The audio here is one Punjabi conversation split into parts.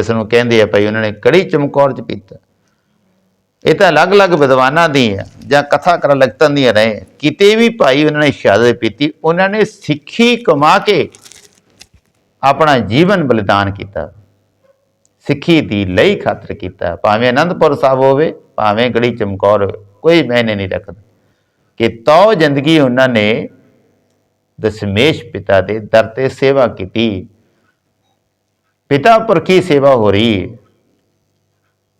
ਇਸ ਨੂੰ ਕਹਿੰਦੇ ਆ ਭਾਈ ਉਹਨਾਂ ਨੇ ਕੜੀ ਚਮਕੌਰ ਚ ਪੀਤਾ ਇਹ ਤਾਂ ਅਲੱਗ-ਅਲੱਗ ਵਿਦਵਾਨਾਂ ਦੀ ਆ ਜਾਂ ਕਥਾ ਕਰਨ ਲਗਤਾਂ ਦੀਆਂ ਰਹੇ ਕਿਤੇ ਵੀ ਭਾਈ ਉਹਨਾਂ ਨੇ ਸ਼ਹਾਦਤ ਪੀਤੀ, ਉਹਨਾਂ ਨੇ ਸਿੱਖੀ ਕਮਾ ਕੇ ਆਪਣਾ ਜੀਵਨ ਬਲਿਦਾਨ ਕੀਤਾ। ਸਿੱਖੀ ਦੀ ਲਈ ਖਾਤਰ ਕੀਤਾ। ਭਾਵੇਂ ਅਨੰਦਪੁਰ ਸਾਹਿਬ ਹੋਵੇ, ਭਾਵੇਂ ਗੜੀ ਚਮਕੌਰ ਹੋਵੇ, ਕੋਈ ਮੈਨੇ ਨਹੀਂ ਰੱਖਦਾ। ਕਿ ਤੋ ਜ਼ਿੰਦਗੀ ਉਹਨਾਂ ਨੇ ਦਸ਼ਮੇਸ਼ ਪਿਤਾ ਦੇ ਦਰ ਤੇ ਸੇਵਾ ਕੀਤੀ। ਪਿਤਾ ਪੁਰਖੀ ਸੇਵਾ ਹੋ ਰਹੀ? ਹੈ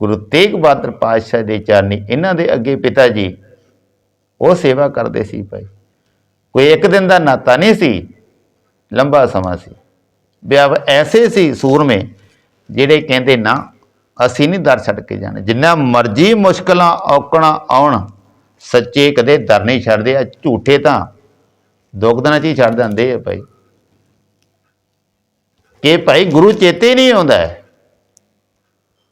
ਗੁਰੂ ਤੇਗ ਬਹਾਦਰ ਪਾਤਸ਼ਾਹ ਦੇ ਚਰਨੀ, ਇਹਨਾਂ ਦੇ ਅੱਗੇ ਪਿਤਾ ਜੀ, ਉਹ ਸੇਵਾ ਕਰਦੇ ਸੀ ਭਾਈ। ਕੋਈ ਇੱਕ ਦਿਨ ਦਾ ਨਾਤਾ ਨਹੀਂ ਸੀ, ਲੰਬਾ ਸਮਾਂ ਸੀ। ਵਿਆਹ ਐਸੇ ਸੀ ਸੂਰਮੇ, ਜਿਹੜੇ ਕਹਿੰਦੇ ਨਾ, ਅਸੀਂ ਨਹੀਂ ਦਰ ਛੱਡ ਕੇ ਜਾਣਾ। ਜਿੰਨਾ ਮਰਜ਼ੀ ਮੁਸ਼ਕਲਾਂ ਔਕਣਾ ਆਉਣ, ਸੱਚੇ ਕਦੇ ਦਰ ਨਹੀਂ ਛੱਡਦੇ ਆ ਝੂਠੇ ਤਾਂ ਦੁੱਖ ਦਿਨਾਂ 'ਚ ਹੀ ਛੱਡ ਦਿੰਦੇ ਆ ਭਾਈ। ਕਿ ਭਾਈ ਗੁਰੂ ਚੇਤੇ ਨਹੀਂ ਆਉਂਦਾ।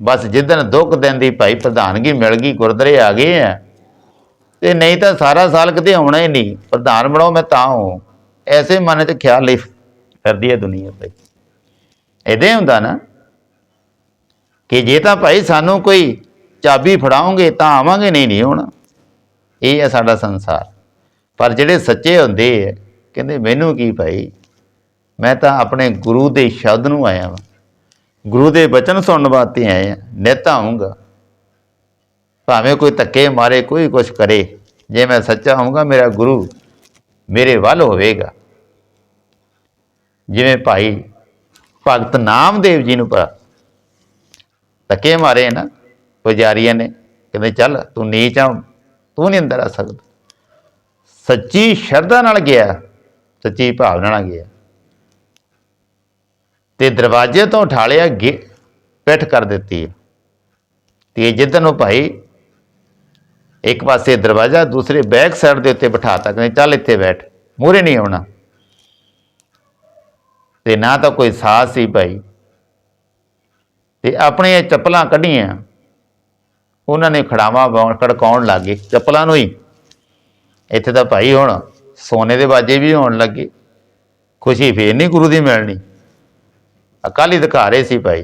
ਬਸ ਜਿੱਦਣ ਦੁੱਖ ਦਿਨ ਦੀ ਭਾਈ ਪ੍ਰਧਾਨਗੀ ਮਿਲ ਗਈ, ਗੁਰਦੁਆਰੇ ਆ ਗਏ ਆ। ਤੇ ਨਹੀਂ ਤਾਂ ਸਾਰਾ ਸਾਲ ਕਿਤੇ ਆਉਣਾ ਹੀ ਨਹੀਂ। ਪ੍ਰਧਾਨ ਬਣਾਓ, ਮੈਂ ਤਾਂ ਹੂੰ ਐਸੇ ਮਨ 'ਚ ਖਿਆਲ ਲਈ ਫਿਰਦੀ ਹੈ ਦੁਨੀਆ ਭਾਈ। ਇਹਦੇ ਹੁੰਦਾ ਨਾ ਕਿ ਜੇ ਤਾਂ ਭਾਈ ਸਾਨੂੰ ਕੋਈ ਚਾਬੀ ਫੜਾਓਗੇ, ਤਾਂ ਆਵਾਂਗੇ, ਨਹੀਂ ਨਹੀਂ, ਹੋਣਾ। ਇਹ ਹੈ ਸਾਡਾ ਸੰਸਾਰ। ਪਰ ਜਿਹੜੇ ਸੱਚੇ ਹੁੰਦੇ ਆ, ਕਹਿੰਦੇ ਮੈਨੂੰ ਕੀ ਭਾਈ? ਮੈਂ ਤਾਂ ਆਪਣੇ ਗੁਰੂ ਦੇ ਸ਼ਬਦ ਨੂੰ ਆਇਆ ਵਾਂ। ਗੁਰੂ ਦੇ ਬਚਨ ਸੁਣਨ ਵਾਸਤੇ ਆਏ ਆ, ਨਿਤ ਆਊਂਗਾ ਭਾਵੇਂ ਕੋਈ ਧੱਕੇ ਮਾਰੇ, ਕੋਈ ਕੁਛ ਕਰੇ, ਜੇ ਮੈਂ ਸੱਚਾ ਹੋਊਂਗਾ, ਮੇਰਾ ਗੁਰੂ ਮੇਰੇ ਵੱਲ ਹੋਵੇਗਾ। ਜਿਵੇਂ ਭਾਈ ਭਗਤ ਨਾਮਦੇਵ ਜੀ ਨੂੰ ਪਾ ਧੱਕੇ ਮਾਰੇ ਨਾ, ਪੁਜਾਰੀਆਂ ਨੇ, ਕਹਿੰਦੇ, ਚੱਲ, ਤੂੰ ਨੀਚ ਆ, ਤੂੰ ਨਹੀਂ ਅੰਦਰ ਆ ਸਕਦਾ। ਸੱਚੀ ਸ਼ਰਧਾ ਨਾਲ ਗਿਆ, ਸੱਚੀ ਭਾਵਨਾ ਨਾਲ ਗਿਆ। ਤੇ ਦਰਵਾਜ਼ੇ ਤੋਂ ਉਠਾਲਿਆ ਗੇ ਪਿੱਠ ਕਰ ਦਿੱਤੀ। ਤੇ ਜਿੱਦਨ ਉਹ ਭਾਈ ਇੱਕ ਪਾਸੇ ਦਰਵਾਜ਼ਾ, ਦੂਸਰੇ ਬੈਕ ਸਾਈਡ ਦੇ ਉੱਤੇ ਬਿਠਾਤਾ, ਕਹਿੰਦੇ, ਚੱਲ ਇੱਥੇ ਬੈਠ ਮੂਰੇ ਨਹੀਂ ਆਉਣਾ। ਤੇ ਨਾ ਤਾਂ ਕੋਈ ਸਾਹ ਸੀ ਭਾਈ। ਤੇ ਆਪਣੀਆਂ ਚੱਪਲਾਂ ਕੱਢੀਆਂ। ਉਹਨਾਂ ਨੇ ਖੜਾਵਾਂ ਪਾਉਣ ਖੜਕਾਉਣ ਲੱਗੇ, ਚੱਪਲਾਂ ਨੂੰ ਹੀ। ਇੱਥੇ ਤਾਂ ਭਾਈ ਹੁਣ ਸੋਨੇ ਦੇ ਬਾਜੇ ਵੀ ਹੋਣ ਲੱਗੇ। ਖੁਸ਼ੀ ਫੇਰ ਨਹੀਂ ਗੁਰੂ ਦੀ ਮਿਲਣੀ। ਅਕਾਲੀ ਅਧਿਕਾਰੇ ਸੀ ਭਾਈ।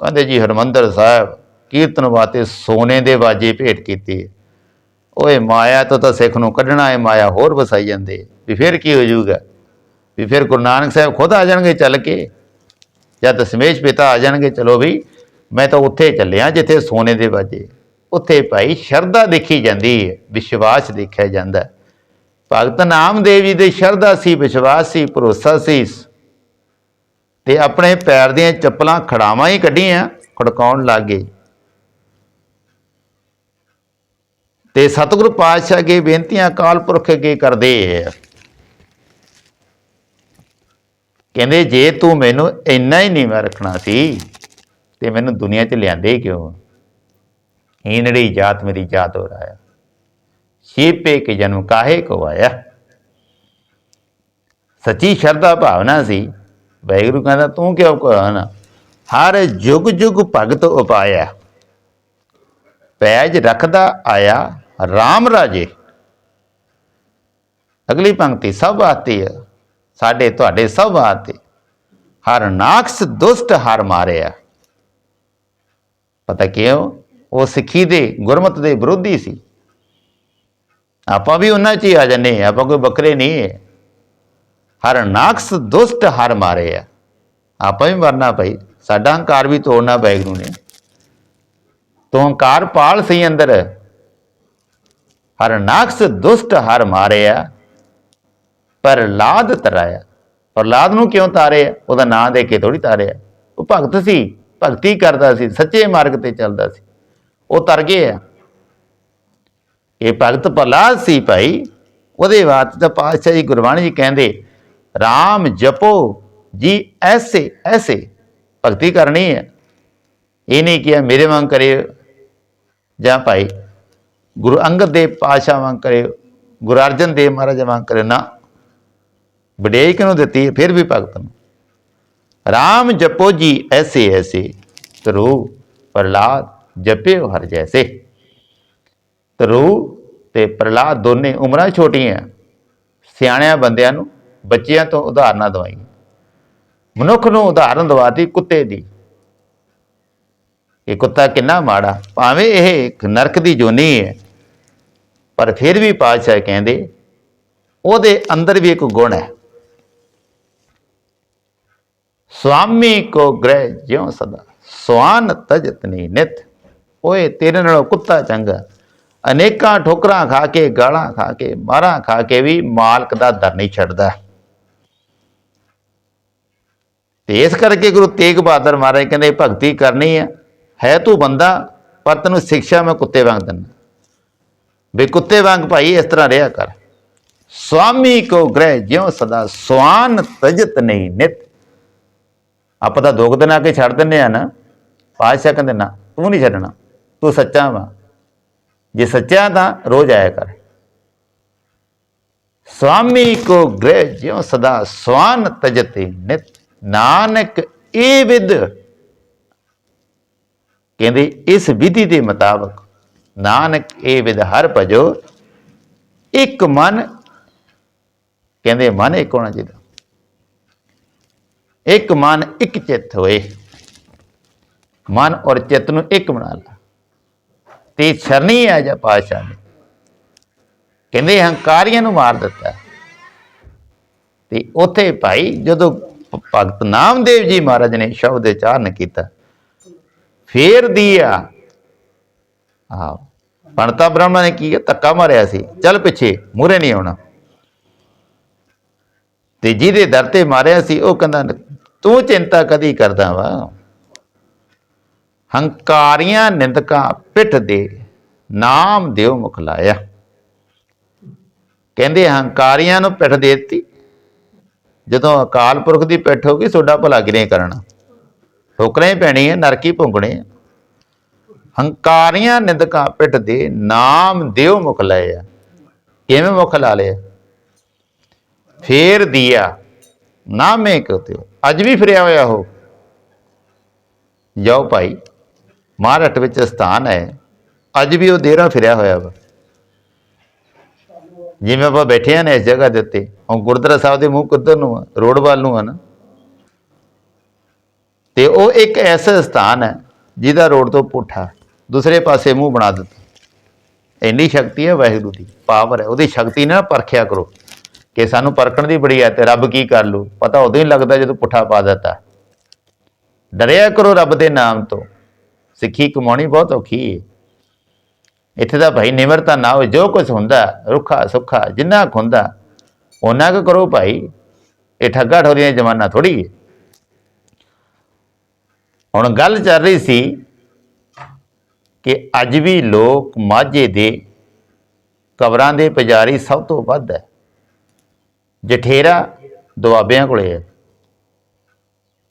ਕਹਿੰਦੇ ਜੀ ਹਰਮੰਦਰ ਸਾਹਿਬ, ਕੀਰਤਨ ਵਾਤੇ ਸੋਨੇ ਦੇ ਬਾਜੇ ਭੇਟ ਕੀਤੇ ਓਏ ਮਾਇਆ ਤੋਂ ਤਾਂ ਸਿੱਖ ਨੂੰ ਕੱਢਣਾ ਹੈ, ਮਾਇਆ ਹੋਰ ਵਸਾਈ ਜਾਂਦੇ ਵੀ ਫਿਰ ਕੀ ਹੋ ਜਾਊਗਾ? ਵੀ ਫਿਰ ਗੁਰੂ ਨਾਨਕ ਸਾਹਿਬ ਖੁਦ ਆ ਜਾਣਗੇ ਚੱਲ ਕੇ? ਜਾਂ ਦਸ਼ਮੇਸ਼ ਪਿਤਾ ਆ ਜਾਣਗੇ, ਚਲੋ ਵੀ ਮੈਂ ਤਾਂ ਉੱਥੇ ਚੱਲਿਆ ਜਿੱਥੇ ਸੋਨੇ ਦੇ ਬਾਜੇ। ਉੱਥੇ ਭਾਈ ਸ਼ਰਧਾ ਦੇਖੀ ਜਾਂਦੀ ਹੈ, ਵਿਸ਼ਵਾਸ ਦੇਖਿਆ ਜਾਂਦਾ ਹੈ। ਭਗਤ ਨਾਮਦੇਵ ਜੀ ਦੇ ਸ਼ਰਧਾ ਸੀ, ਵਿਸ਼ਵਾਸ ਸੀ, ਭਰੋਸਾ ਸੀ ਤੇ ਆਪਣੇ ਪੈਰ ਦੀਆਂ ਚੱਪਲਾਂ ਖੜਾਵਾਂ ਹੀ ਕੱਢੀਆਂ, ਖੜਕਾਉਣ ਲੱਗ ਗਏ। ਤੇ ਸਤਿਗੁਰੂ ਪਾਤਸ਼ਾਹ ਅੱਗੇ ਬੇਨਤੀਆਂ ਅਕਾਲ ਪੁਰਖ ਅੱਗੇ ਕਰਦੇ ਆ। ਕਹਿੰਦੇ, ਜੇ ਤੂੰ ਮੈਨੂੰ ਇੰਨਾ ਹੀ ਨੀਵਾਂ ਰੱਖਣਾ ਸੀ, ਤੇ ਮੈਨੂੰ ਦੁਨੀਆ 'ਚ ਲਿਆਂਦੇ ਕਿਉਂ? ਹੀਨੜੀ ਜਾਤ ਮੇਰੀ ਜਾਤ ਹੋ ਰਾਇਆ। ਸ਼ੀਪੇ ਕੇ ਜਨਮ ਕਾਹੇ ਕੋ ਆਇਆ? ਸੱਚੀ ਸ਼ਰਧਾ ਭਾਵਨਾ ਸੀ। ਵਾਹਿਗੁਰੂ ਕਹਿੰਦਾ, ਤੂੰ ਕਿਉਂ ਕਹਣਾ ਹਰ ਜੁਗ ਜੁਗ ਭਗਤ ਉਪਾਇਆ। ਪੈਜ ਰੱਖਦਾ ਆਇਆ RAM ਰਾਜੇ। ਅਗਲੀ ਪੰਕਤੀ, ਸਭ ਆਤੀ ਹੈ। ਸਾਡੇ, ਤੁਹਾਡੇ ਸਭ ਆਤੇ। ਹਰ ਨਾਕਸ ਦੁਸ਼ਟ ਹਰ ਮਾਰਿਆ। ਪਤਾ ਕਿਉਂ? ਉਹ ਸਿੱਖੀ ਦੇ, ਗੁਰਮਤ ਦੇ ਵਿਰੋਧੀ ਸੀ। ਆਪਾਂ ਵੀ ਉਹਨਾਂ 'ਚ ਹੀ ਆ ਜੰਨੇ ਆਪਾਂ ਕੋਈ ਬੱਕਰੇ ਨਹੀਂ ਹੈ। ਹਰ ਨਾਕਸ ਦੁਸ਼ਟ ਹਰ ਮਾਰੇ ਆ। ਆਪਾਂ ਵੀ ਮਰਨਾ ਭਾਈ। ਸਾਡਾ ਹੰਕਾਰ ਵੀ ਤੋੜਨਾ ਵਾਹਿਗੁਰੂ ਨੇ। ਤੋ ਹੰਕਾਰ ਪਾਲ ਸਹੀ ਅੰਦਰ। ਹਰ ਨਾਕਸ ਦੁਸ਼ਟ ਹਰ ਮਾਰਿਆ ਪ੍ਰਲਾਦ ਤਰਾਇਆ। ਪ੍ਰਲਾਦ ਨੂੰ ਕਿਉਂ ਤਾਰਿਆ ਉਹਦਾ ਨਾਂ ਦੇ ਕੇ ਥੋੜੀ ਤਾਰਿਆ ਉਹ ਭਗਤ ਸੀ, ਭਗਤੀ ਕਰਦਾ ਸੀ, ਸੱਚੇ ਮਾਰਗ ਤੇ ਚੱਲਦਾ ਸੀ। ਉਹ ਤਰ ਗਏ ਆ। ਇਹ ਭਗਤ ਪ੍ਰਲਾਦ ਸੀ ਭਾਈ। ਉਹਦੇ ਬਾਅਦ ਤਾਂ ਪਾਤਸ਼ਾਹ ਜੀ ਗੁਰਬਾਣੀ ਜੀ ਕਹਿੰਦੇ RAM ਜਪੋ ਜੀ, ਐਸੇ ਐਸੇ। ਭਗਤੀ ਕਰਨੀ ਹੈ। ਇਹ ਨਹੀਂ ਕਿਹਾ ਮੇਰੇ ਵਾਂਗ ਕਰਿਓ ਜਾਂ ਭਾਈ ਗੁਰੂ ਅੰਗਦ ਦੇਵ ਪਾਤਸ਼ਾਹ ਵਾਂਗ ਕਰਿਓ, ਗੁਰੂ ਅਰਜਨ ਦੇਵ ਮਹਾਰਾਜ ਵਾਂਗ ਕਰਿਓ। ਨਾ ਵਡਿਆਈ ਕਿਹਨੂੰ ਦਿੱਤੀ ਫਿਰ ਵੀ ਭਗਤ ਨੂੰ। RAM ਜਪੋ ਜੀ, ਐਸੇ ਐਸੇ। ਤਰੂ ਪ੍ਰਲਾਦ ਜਪਿਓ ਹਰ ਜੈਸੇ। ਤਰੂ ਤੇ ਪ੍ਰਲਾਦ ਦੋਨੇ ਉਮਰਾਂ ਛੋਟੀਆਂ। ਸਿਆਣਿਆਂ ਬੰਦਿਆਂ ਨੂੰ ਬੱਚਿਆਂ ਤੋਂ ਉਦਾਹਰਨਾਂ ਦਵਾਈਆਂ। ਮਨੁੱਖ ਨੂੰ ਉਦਾਹਰਨ ਦਵਾਤੀ ਕੁੱਤੇ ਦੀ। ਇਹ ਕੁੱਤਾ ਕਿੰਨਾ ਮਾੜਾ, ਭਾਵੇਂ ਇਹ ਇੱਕ ਨਰਕ ਦੀ ਜੋਨੀ ਹੈ, ਪਰ ਫਿਰ ਵੀ ਪਾਤਸ਼ਾਹ ਕਹਿੰਦੇ, ਉਹਦੇ ਅੰਦਰ ਵੀ ਇੱਕ ਗੁਣ ਹੈ। ਸੁਆਮੀ ਕੋ ਗ੍ਰਹਿ ਜਿਉ ਸਦਾ, ਸਵਾਨ ਤਜਤਨੀ ਨਹੀਂ ਨਿਤ। ਓਏ ਤੇਰੇ ਨਾਲੋਂ ਕੁੱਤਾ ਚੰਗਾ, ਅਨੇਕਾਂ ਠੋਕਰਾਂ ਖਾ ਕੇ, ਗਾਲਾਂ ਖਾ ਕੇ, ਮਾਰਾਂ ਖਾ ਕੇ ਵੀ ਮਾਲਕ ਦਾ ਦਰ ਨਹੀਂ ਛੱਡਦਾ। ਤੇ ਇਸ ਕਰਕੇ ਗੁਰੂ ਤੇਗ ਬਹਾਦਰ ਮਹਾਰਾਜ ਕਹਿੰਦੇ ਭਗਤੀ ਕਰਨੀ ਹੈ ਹੈ ਤੂੰ ਬੰਦਾ, ਪਰ ਤੈਨੂੰ ਸਿੱਖਿਆ ਮੈਂ ਕੁੱਤੇ ਵਾਂਗ ਦਿੰਦਾ। ਵੀ ਕੁੱਤੇ ਵਾਂਗ ਭਾਈ ਇਸ ਤਰ੍ਹਾਂ ਰਿਹਾ ਕਰ। ਸੁਆਮੀ ਕੋ ਗ੍ਰਹਿ ਜਿਉ ਸਦਾ ਸਵਾਨ ਤਜਤ ਨਹੀਂ ਨਿਤ। ਆਪਾਂ ਤਾਂ ਦੋ ਦਿਨ ਆ ਕੇ ਛੱਡ ਦਿੰਨੇ ਆ ਨਾ। ਪਾਤਸ਼ਾਹ ਕਹਿੰਦੇ, ਨਾ, ਤੂੰ ਨਹੀਂ ਛੱਡਣਾ, ਤੂੰ ਸੱਚਾ ਵਾ। ਜੇ ਸੱਚਾ ਤਾਂ ਰੋਜ਼ ਆਇਆ ਕਰ। ਸੁਆਮੀ ਕੋ ਗ੍ਰਹਿ ਜਿਉ ਸਦਾ ਸਵਾਨ ਤਜਤੇ ਨਿਤ। ਨਾਨਕ ਇਹ ਵਿਦ ਕਹਿੰਦੇ ਇਸ ਵਿਧੀ ਦੇ ਮੁਤਾਬਕ ਨਾਨਕ ਇਹ ਵਿਦ ਹਰ ਭਜੋ, ਇੱਕ ਮਨ, ਕਹਿੰਦੇ ਮਨ ਇੱਕ ਹੋਣਾ ਚਾਹੀਦਾ। ਇੱਕ ਮਨ ਇੱਕ ਚਿੱਤ ਹੋਏ, ਮਨ ਔਰ ਚਿੱਤ ਨੂੰ ਇੱਕ ਬਣਾ ਲਾ। ਤੇ ਸ਼ਰਨੀ ਆ ਜਾ ਪਾਸ਼ਾ ਨੇ, ਕਹਿੰਦੇ ਹੰਕਾਰੀਆਂ ਨੂੰ ਮਾਰ ਦਿੱਤਾ। ਤੇ ਉੱਥੇ ਭਾਈ ਜਦੋਂ ਭਗਤ ਨਾਮਦੇਵ ਜੀ ਮਹਾਰਾਜ ਨੇ ਸ਼ਬਦ ਉਚਾਰਨ ਕੀਤਾ। ਫੇਰ ਦੀਆ। ਆ ਪਣਤਾ ਬ੍ਰਹਮਾ ਨੇ ਕੀ ਧੱਕਾ ਮਾਰਿਆ ਸੀ। ਚੱਲ ਪਿੱਛੇ ਮੂਰੇ ਨਹੀਂ ਆਉਣਾ। ਤੇ ਜਿਹਦੇ ਦਰ ਤੇ ਮਾਰਿਆ ਸੀ, ਉਹ ਕਹਿੰਦਾ, ਤੂੰ ਚਿੰਤਾ ਕਦੀ ਕਰਦਾ ਵਾ? ਹੰਕਾਰੀਆਂ ਨਿੰਦਕਾਂ ਪਿੱਠ ਦੇ ਨਾਮ ਦਿਓ ਮੁਖ ਲਾਇਆ ਕਹਿੰਦੇ, ਹੰਕਾਰੀਆਂ ਨੂੰ ਪਿੱਠ ਦੇ ਦਿੱਤੀ? ਜਦੋਂ ਅਕਾਲ ਪੁਰਖ ਦੀ ਪਿੱਠ ਹੋ ਗਈ ਤੁਹਾਡਾ ਭਲਾ ਕਿਨੇ ਕਰਨਾ? ਠੋਕਰਾਂ ਹੀ ਪੈਣੀ ਹੈ ਨਰਕੀ ਭੁੰਗਣੇ ਹੰਕਾਰੀਆਂ ਨਿੰਦਕਾਂ ਪਿੱਠ ਦੇ ਨਾਮ ਦਿਓ ਮੁਖ ਆ। ਕਿਵੇਂ ਮੁਖ ਲਾ ਲਿਆ? ਫੇਰ ਦਿਆ, ਨਾਮੇ ਕਹਤੇ ਹੋ ਅੱਜ ਵੀ ਫਿਰਿਆ ਹੋਇਆ ਹੋ ਜਾਓ ਭਾਈ ਮਹਾਰਾਟ ਵਿੱਚ ਸਥਾਨ ਹੈ। ਅੱਜ ਵੀ ਉਹ ਦੇਰਾ ਫਿਰਿਆ ਹੋਇਆ ਵਾ। ਜਿਵੇਂ ਆਪਾਂ ਬੈਠੇ ਆ ਨੇ ਇਸ ਜਗ੍ਹਾ ਦੇ ਉੱਤੇ ਉਹ ਗੁਰਦੁਆਰਾ ਸਾਹਿਬ ਦੇ ਮੂੰਹ ਕਿੱਧਰ ਨੂੰ ਆ? ਰੋਡ ਵੱਲ ਨੂੰ ਆ ਨਾ। ਤੇ ਉਹ ਇੱਕ ਐਸਾ ਸਥਾਨ ਹੈ ਜਿਹਦਾ ਰੋਡ ਤੋਂ ਪੁੱਠਾ, ਦੂਸਰੇ ਪਾਸੇ ਮੂੰਹ ਬਣਾ ਦਿੱਤਾ। ਇੰਨੀ ਸ਼ਕਤੀ ਹੈ ਵਾਹਿਗੁਰੂ ਦੀ, ਪਾਵਰ ਹੈ। ਉਹਦੀ ਸ਼ਕਤੀ ਨਾਲ ਪਰਖਿਆ ਕਰੋ ਕਿ ਸਾਨੂੰ ਪਰਖਣ ਦੀ ਬੜੀ ਹੈ ਤੇ ਰੱਬ ਕੀ ਕਰ ਲੂ ਪਤਾ ਉਦੋਂ ਹੀ ਲੱਗਦਾ ਜਦੋਂ ਪੁੱਠਾ ਪਾ ਦਿੱਤਾ। ਡਰਿਆ ਕਰੋ ਰੱਬ ਦੇ ਨਾਮ ਤੋਂ। ਸਿੱਖੀ ਕਮਾਉਣੀ ਬਹੁਤ ਔਖੀ ਹੈ ਇੱਥੇ ਦਾ ਭਾਈ ਨਿਮਰਤਾ ਨਾ ਹੋਵੇ ਜੋ ਕੁਝ ਹੁੰਦਾ ਰੁੱਖਾ ਸੁੱਖਾ, ਜਿੰਨਾ ਕੁ ਹੁੰਦਾ ਉਹਨਾਂ ਕੁ ਕਰੋ ਭਾਈ, ਇਹ ਠੱਗਾ ਠੋਰੀਆਂ ਦਾ ਜ਼ਮਾਨਾ ਥੋੜੀ ਹੈ। ਹੁਣ ਗੱਲ ਚੱਲ ਰਹੀ ਸੀ ਕਿ ਅੱਜ ਵੀ ਲੋਕ ਮਾਝੇ ਦੇ ਕਬਰਾਂ ਦੇ ਪੁਜਾਰੀ ਸਭ ਤੋਂ ਵੱਧ ਹੈ। ਜਠੇਰਾ ਦੁਆਬਿਆਂ ਕੋਲੇ ਹੈ।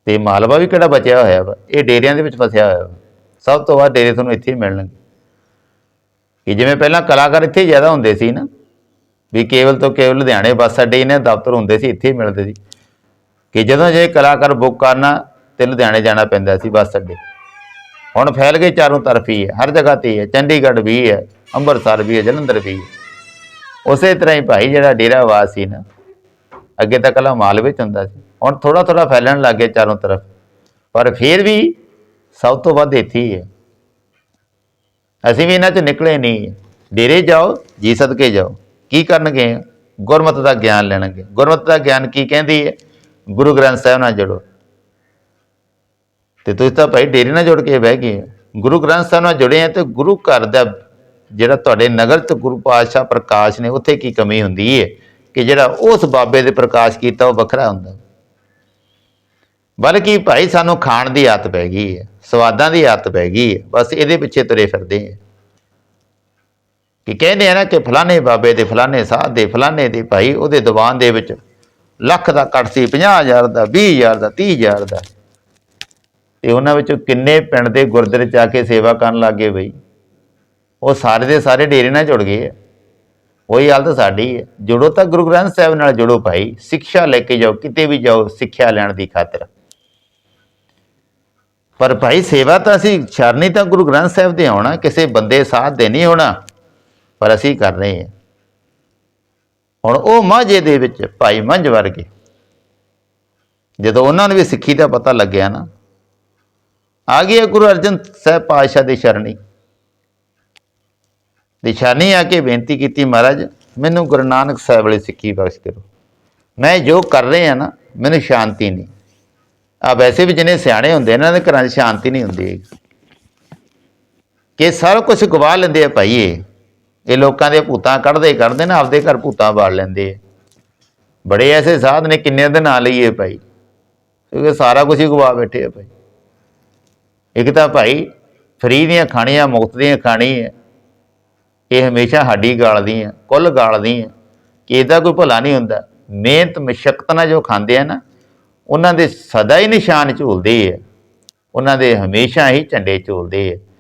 ਤੇ ਮਾਲਵਾ ਵੀ ਕਿਹੜਾ ਬਚਿਆ ਹੋਇਆ ਵਾ? ਇਹ ਡੇਰਿਆਂ ਦੇ ਵਿੱਚ ਫਸਿਆ ਹੋਇਆ ਵਾ। ਸਭ ਤੋਂ ਵੱਧ ਡੇਰੇ ਤੁਹਾਨੂੰ ਇੱਥੇ ਹੀ ਮਿਲਣਗੇ। ਕਿ ਜਿਵੇਂ ਪਹਿਲਾਂ ਕਲਾਕਾਰ ਇੱਥੇ ਹੀ ਜ਼ਿਆਦਾ ਹੁੰਦੇ ਸੀ ਨਾ ਵੀ ਕੇਵਲ ਤੋਂ ਕੇਵਲ ਲੁਧਿਆਣੇ ਬੱਸ ਅੱਡੇ ਹੀ ਨੇ ਦਫ਼ਤਰ ਹੁੰਦੇ ਸੀ, ਇੱਥੇ ਹੀ ਮਿਲਦੇ ਸੀ। ਕਿ ਜਦੋਂ ਜੇ ਕਲਾਕਾਰ ਬੁੱਕ ਕਰਨਾ ਤੇ ਲੁਧਿਆਣੇ ਜਾਣਾ ਪੈਂਦਾ ਸੀ ਬੱਸ ਅੱਡੇ। ਹੁਣ ਫੈਲ ਗਏ ਚਾਰੋਂ ਤਰਫ ਹੀ ਹੈ, ਹਰ ਜਗ੍ਹਾ ਤੇ ਹੀ ਹੈ, ਚੰਡੀਗੜ੍ਹ ਵੀ ਹੈ, ਅੰਮ੍ਰਿਤਸਰ ਵੀ ਹੈ, ਜਲੰਧਰ ਵੀ ਹੈ। ਉਸੇ ਤਰ੍ਹਾਂ ਹੀ ਭਾਈ ਜਿਹੜਾ ਡੇਰਾਵਾਸ ਸੀ ਨਾ, ਅੱਗੇ ਤਾਂ ਕਲਾ ਮਾਲ ਵਿੱਚ ਹੁੰਦਾ ਸੀ। ਹੁਣ ਥੋੜਾ ਥੋੜਾ ਫੈਲਣ ਲੱਗ ਗਿਆ ਚਾਰੋਂ ਤਰਫ। ਪਰ ਫਿਰ ਵੀ ਸਭ ਤੋਂ ਵੱਧ ਇੱਥੇ ਹੀ ਹੈ। ਅਸੀਂ ਵੀ ਇਹਨਾਂ ਚ ਨਿਕਲੇ ਨਹੀਂ। ਡੇਰੇ ਜਾਓ, ਜੀ ਸਦਕੇ ਜਾਓ। ਕੀ ਕਰਨਗੇ? ਗੁਰਮਤ ਦਾ ਗਿਆਨ ਲੈਣਗੇ। ਗੁਰਮਤ ਦਾ ਗਿਆਨ ਕੀ ਕਹਿੰਦੀ ਹੈ? ਗੁਰੂ ਗ੍ਰੰਥ ਸਾਹਿਬ ਨਾਲ ਜੁੜੋ। ਤੇ ਤੁਸੀਂ ਤਾਂ ਭਾਈ ਡੇਰੇ ਨਾਲ ਜੁੜ ਕੇ ਬਹਿ ਗਏ ਗੁਰੂ ਗ੍ਰੰਥ ਸਾਹਿਬ ਨਾਲ ਜੁੜੇ ਆ ਤੇ ਗੁਰੂ ਘਰ ਦਾ ਜਿਹੜਾ ਤੁਹਾਡੇ ਨਗਰ ਤੇ ਗੁਰੂ ਪਾਤਸ਼ਾਹ ਪ੍ਰਕਾਸ਼ ਨੇ, ਉੱਥੇ ਕੀ ਕਮੀ ਹੁੰਦੀ ਹੈ? ਕਿ ਜਿਹੜਾ ਉਸ ਬਾਬੇ ਦੇ ਪ੍ਰਕਾਸ਼ ਕੀਤਾ, ਉਹ ਵੱਖਰਾ ਹੁੰਦਾ। ਬਲਕਿ ਭਾਈ ਸਾਨੂੰ ਖਾਣ ਦੀ ਆਦਤ ਪੈ ਗਈ ਹੈ, ਸਵਾਦਾਂ ਦੀ ਆਦਤ ਪੈ ਗਈ ਹੈ, ਬਸ ਇਹਦੇ ਪਿੱਛੇ ਤੁਰੇ ਫਿਰਦੇ ਹਾਂ ਕਿ ਕਹਿੰਦੇ ਆ ਨਾ ਕਿ ਫਲਾਣੇ ਬਾਬੇ ਦੇ, ਫਲਾਣੇ ਸਾਧ ਦੇ, ਫਲਾਣੇ ਦੇ ਭਾਈ, ਉਹਦੇ ਦੀਵਾਨ ਦੇ ਵਿੱਚ ਲੱਖ ਦਾ ਕੱਟ ਸੀ 50000 ਦਾ 20000 ਦਾ 30000 ਦਾ। ਤੇ ਉਹਨਾਂ ਵਿੱਚੋਂ ਕਿੰਨੇ ਪਿੰਡ ਦੇ ਗੁਰਦੁਆਰੇ ਚ ਆ ਕੇ ਸੇਵਾ ਕਰਨ ਲੱਗੇ ਬਈ? ਉਹ ਸਾਰੇ ਦੇ ਸਾਰੇ ਡੇਰੇ ਨਾਲ ਜੁੜ ਗਏ ਆ। ਉਹੀ ਹਾਲਤ ਸਾਡੀ ਹੈ ਜੁੜੋ ਤਾਂ ਗੁਰੂ ਗ੍ਰੰਥ ਸਾਹਿਬ ਨਾਲ ਜੁੜੋ ਭਾਈ। ਸਿੱਖਿਆ ਲੈ ਕੇ ਜਾਓ, ਕਿਤੇ ਵੀ ਜਾਓ ਸਿੱਖਿਆ ਲੈਣ ਦੀ ਖਾਤਰ। ਪਰ ਭਾਈ ਸੇਵਾ ਤਾਂ ਅਸੀਂ ਸ਼ਰਨੀ ਤਾਂ ਗੁਰੂ ਗ੍ਰੰਥ ਸਾਹਿਬ ਦੇ ਆਉਣਾ, ਕਿਸੇ ਬੰਦੇ ਸਾਥ ਦੇ ਨਹੀਂ ਹੋਣਾ ਪਰ ਅਸੀਂ ਕਰ ਰਹੇ ਹਾਂ। ਹੁਣ ਉਹ ਮਾਝੇ ਦੇ ਵਿੱਚ ਭਾਈ ਮੰਝ ਵਰਗੇ, ਜਦੋਂ ਉਹਨਾਂ ਨੂੰ ਵੀ ਸਿੱਖੀ ਦਾ ਪਤਾ ਲੱਗਿਆ ਨਾ, ਆ ਗਏ ਗੁਰੂ ਅਰਜਨ ਸਾਹਿਬ ਪਾਤਸ਼ਾਹ ਦੀ ਸ਼ਰਣੀ। ਨਿਸ਼ਾਨੀ ਆ ਕੇ ਬੇਨਤੀ ਕੀਤੀ, ਮਹਾਰਾਜ, ਮੈਨੂੰ ਗੁਰੂ ਨਾਨਕ ਸਾਹਿਬ ਵਾਲੀ ਸਿੱਖੀ ਬਖਸ਼ ਕਰੋ ਮੈਂ ਜੋ ਕਰ ਰਿਹਾ ਨਾ, ਮੈਨੂੰ ਸ਼ਾਂਤੀ ਨਹੀਂ। ਆ ਵੈਸੇ ਵੀ ਜਿਹਨੇ ਸਿਆਣੇ ਹੁੰਦੇ, ਇਹਨਾਂ ਦੇ ਘਰਾਂ 'ਚ ਸ਼ਾਂਤੀ ਨਹੀਂ ਹੁੰਦੀ ਹੈਗੀ। ਕਿ ਸਾਰਾ ਕੁਝ ਗਵਾ ਲੈਂਦੇ ਆ ਭਾਈ ਇਹ ਇਹ ਲੋਕਾਂ ਦੇ ਭੂਤਾਂ ਕੱਢਦੇ ਕੱਢਦੇ ਨਾ, ਆਪਦੇ ਘਰ ਭੂਤਾਂ ਬਾੜ ਲੈਂਦੇ ਆ। ਬੜੇ ਐਸੇ ਸਾਧ ਨੇ ਕਿੰਨੇ ਦੇ ਨਾਂ ਲਈਏ ਭਾਈ? ਕਿਉਂਕਿ ਸਾਰਾ ਕੁਝ ਹੀ ਗਵਾ ਬੈਠੇ ਆ ਭਾਈ। ਇੱਕ ਤਾਂ ਭਾਈ, ਫਰੀ ਦੀਆਂ ਖਾਣੀਆਂ ਮੁਕਤ ਦੀਆਂ ਖਾਣੀ ਹੈ ਇਹ ਹਮੇਸ਼ਾ ਸਾਡੀ ਗਾਲਦੀ ਆ, ਕੁੱਲ ਗਾਲਦੀ ਆ। ਕਿ ਇਹਦਾ ਕੋਈ ਭਲਾ ਨਹੀਂ ਹੁੰਦਾ। ਮਿਹਨਤ, ਮਸ਼ੱਕਤ ਨਾਲ ਜੋ ਖਾਂਦੇ ਆ ਨਾ, ਉਹਨਾਂ ਦੇ ਸਦਾ ਹੀ ਨਿਸ਼ਾਨ ਝੂਲਦੇ ਆ। ਉਹਨਾਂ ਦੇ ਹਮੇਸ਼ਾ ਹੀ ਝੰਡੇ ਝੂਲਦੇ ਆ।